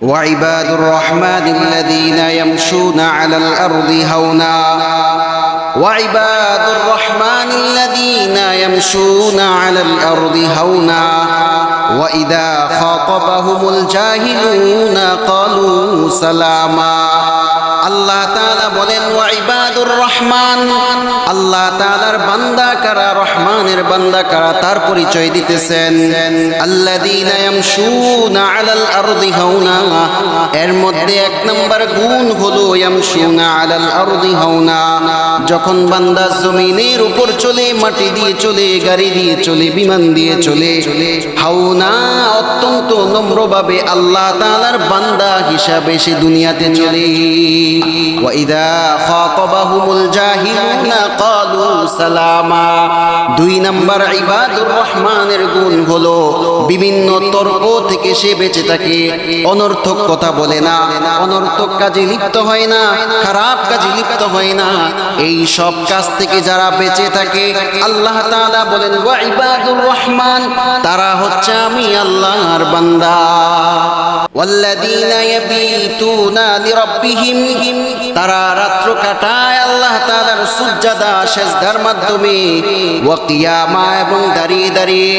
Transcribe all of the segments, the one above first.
وعباد الرحمن الذين يمشون على الأرض هونا وعباد الرحمن الذين يمشون على الأرض هونا وإذا خاطبهم الجاهلون قالوا سلاما আল্লাহ তাআলা বলেন ওয়াইবাদুর রহমান আল্লাহ তাআলার বান্দা কারা, রহমানের বান্দা কারা, তার পরিচয় দিতেছেন। আল্লাযীনা ইয়ামশুনা আলাল আরদি হাওনা। এর মধ্যে এক নাম্বার গুণ হলো ইয়ামশুনা আলাল আরদি হাওনা। যখন বান্দা জমিনের উপর চলে, মাটি দিয়ে চলে, গাড়ি দিয়ে চলে, বিমান দিয়ে চলে, হাওনা অত্যন্ত নম্রভাবে আল্লাহ তাআলার বান্দা হিসাবে সে দুনিয়াতে চলে। ওয়াইদা খাতাবাহুমুল জাহিলুনা সালামা দুই নাম্বার ইবাদুর রহমানের গুণ হলো বিভিন্ন তর্ক থেকে সে বেঁচে থাকে অনর্থক কথা বলে না অনর্থক কাজে লিপ্ত হয় না খারাপ কাজে লিপ্ত হয় না এই সব কাজ থেকে যারা বেঁচে থাকে আল্লাহ তাআলা বলেন ওয়া ইবাদুর রহমান তারা হচ্ছে আমি আল্লাহর বান্দা والذين يبيتون لربهم তারা রাত্র কাটায় আল্লাহ তাআলার সুজদা সেজদার মাধ্যমে ওয়াকিয়ামা এবং দাঁড়িয়ে দাঁড়িয়ে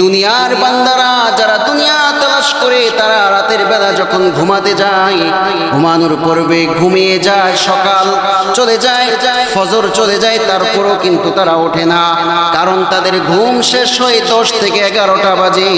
দুনিয়ার বান্দারা যারা দুনিয়া করে তারা রাতের বেলা যখন ঘুমাতে যায়, ঘুমানোর পূর্বে ঘুমিয়ে যায়, সকাল চলে যায়, ফজর চলে যায়, তারপরও কিন্তু তারা ওঠে না। কারণ তাদের ঘুম শেষ হয়ে দশ থেকে এগারোটা বাজে।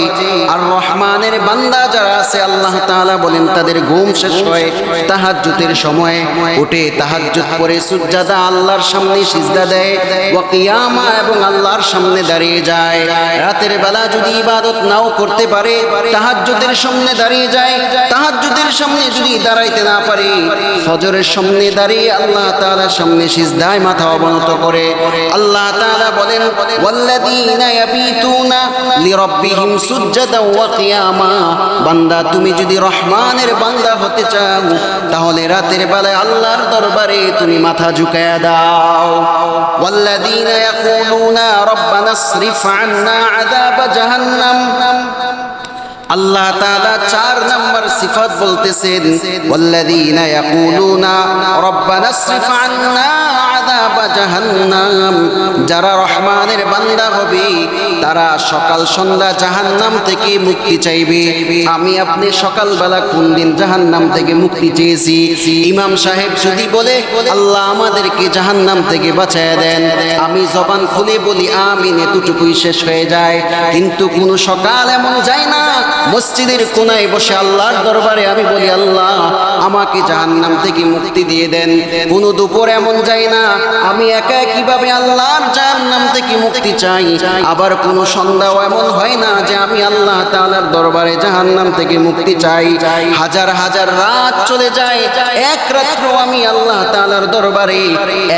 আর রহমানের বান্দা যারা আছে, আল্লাহ তাআলা বলেন, তাদের ঘুম শেষ হয় তাহাজ্জুদের সময় উঠে তাহাজ্জুদ পরে সুজ্জাদা আল্লাহর সামনে সিজদা দেয়, ওয়া কিয়ামা এবং আল্লাহর সামনে দাঁড়িয়ে যায়। রাতের বেলা যদি ইবাদত নাও করতে পারে, তাহাজ্জুদের সামনে দাঁড়িয়ে যায়, তাহাজ্জুদের সামনে যদি দাঁড়াইতে না পারে, ফজরের সামনে দাঁড়িয়ে আল্লাহ তাআলার সামনে সিজদায় মাথা অবনত করে। আল্লাহ তাআলা বলেন, ওয়াল্লাযীনা ইয়াবিতুনা লিরাব্বিহিম সুজ্জাদাও ওয়া কিয়ামা। বান্দা, তুমি যদি রহমানের বান্দা হতে চাও, তাহলে রাতের বেলায় আল্লাহর দরবারে তুমি মাথা ঝুঁকায়া দাও। ওয়াল্লাযীনা ইয়াকুলুনা আল্লাহ তাআলা চার নাম্বার সিফাত বলতেছেন, ওয়াল্লাযীনা ইয়াকুলুনা রব্বানা আসরিফ আন্না আযাব জাহান্নাম। যারা রহমানের বান্দা হবে তারা সকাল সন্ধ্যা জাহান্নাম থেকে মুক্তি চাইবে। আমি আপনি সকালবেলা কোন দিন জাহান্নাম থেকে মুক্তি চেয়েছি? ইমাম সাহেব যদি বলে, আল্লাহ আমাদেরকে জাহান্নাম থেকে বাঁচায় দেন। আমি জবান খুলে বলি, আমিন, এতটুকুই শেষ হয়ে যায়। কিন্তু কোন সকাল এমন যায় না, মসজিদের কোনায় বসে আল্লাহর দরবারে আমি বলি, আল্লাহ, আমাকে জাহান্নাম থেকে মুক্তি দিয়ে দেন। কোন দুপুর এমন যায় না, আমি একা কীভাবে আল্লাহর জাহান্নাম থেকে মুক্তি চাই? আবার কোন সন্ধ্যাও এমন হয় না যে আমি আল্লাহ তালার দরবারে জাহান্নাম থেকে মুক্তি চাই। হাজার হাজার রাত চলে যায়, এক রাত্র আমি আল্লাহ তালার দরবারে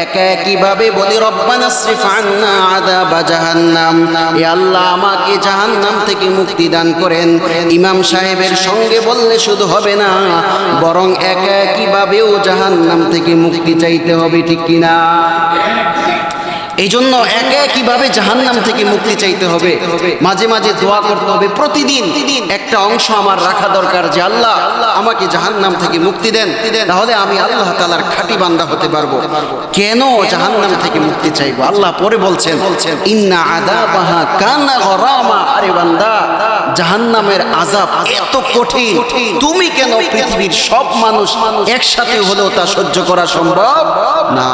একা একইভাবে বলি, রব্বানা শ্রীফ আন্না আযাবা জাহান্নাম। এ আল্লাহ আমাকে জাহান্নাম থেকে মুক্তি দান করেন। ইমাম সাহেবের সঙ্গে বললে শুধু হবে না, বরং একা একইভাবেও জাহান্নাম থেকে মুক্তি চাইতে হবে, ঠিক কিনা? এই জন্য একে একইভাবে জাহান্নাম থেকে মুক্তি চাইতে হবে? মাঝে মাঝে দোয়া করতে হবে প্রতিদিন। একটা অংশ আমার রাখা দরকার যে আল্লাহ আমাকে জাহান্নাম থেকে মুক্তি দেন, তাহলে আমি আল্লাহ তালার খাঁটি বান্দা হতে পারব। কেন জাহান্নাম থেকে মুক্তি চাইব? আল্লাহ পরে বলছেন, ইন্না আদাবাহা কান্না গরামা। আরে বান্দা, জাহান্নামের আজাব এত কঠিন। তুমি কেন পৃথিবীর সব মানুষ একসাথে হলেও তা সহ্য করা সম্ভব? না।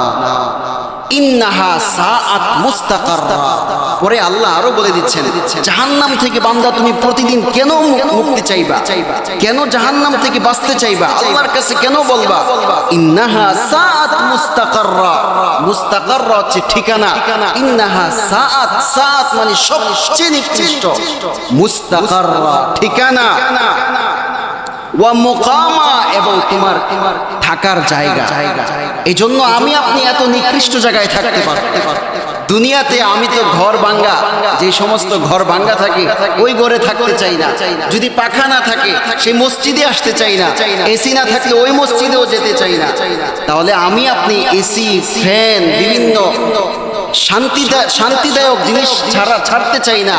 পরে আল্লাহ আরও বলে দিচ্ছেন, জাহান্নাম থেকে বান্দা তুমি প্রতিদিন কেন মুক্তি চাইবা? কেন জাহান্নাম থেকে বাঁচতে চাইবা? আল্লাহর কাছে কেন বলবা? ইন্নাহা সাআত মুস্তাকাররা। মুস্তাকাররা হচ্ছে ঠিকানা। ইন্নাহা সাআত সাআত মানে সবচেয়ে নিকৃষ্ট। মুস্তাকাররা, ঠিকানা। ওয়া মুকামা এবং তোমার থাকার জায়গা। এই জন্য আমি আপনি এত নিকৃষ্ট জায়গায় থাকতে পারব। দুনিয়াতে আমি তো ঘর ভাঙ্গা, যে সমস্ত ঘর ভাঙ্গা থাকে, ওই ঘরে থাকতে চাই না। যদি পাখা না থাকে সেই মসজিদে আসতে চাই না। এসি না থাকলে ওই মসজিদেও যেতে চাই না। তাহলে আমি আপনি এসি, ফ্যান, বিভিন্ন শান্তিদায়ক জিনিস ছাড়া ছাড়তে চাই না।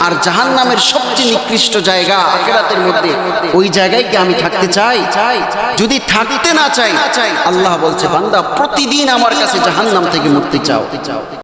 আর জাহান নামের সবচেয়ে নিকৃষ্ট জায়গা আখেরাতের মধ্যে। ওই জায়গায় কি আমি থাকতে চাই। যদি থাকতে না চাই, আল্লাহ বলছে, বান্দা, প্রতিদিন আমার কাছে জাহান নাম থেকে মুক্তি চাও।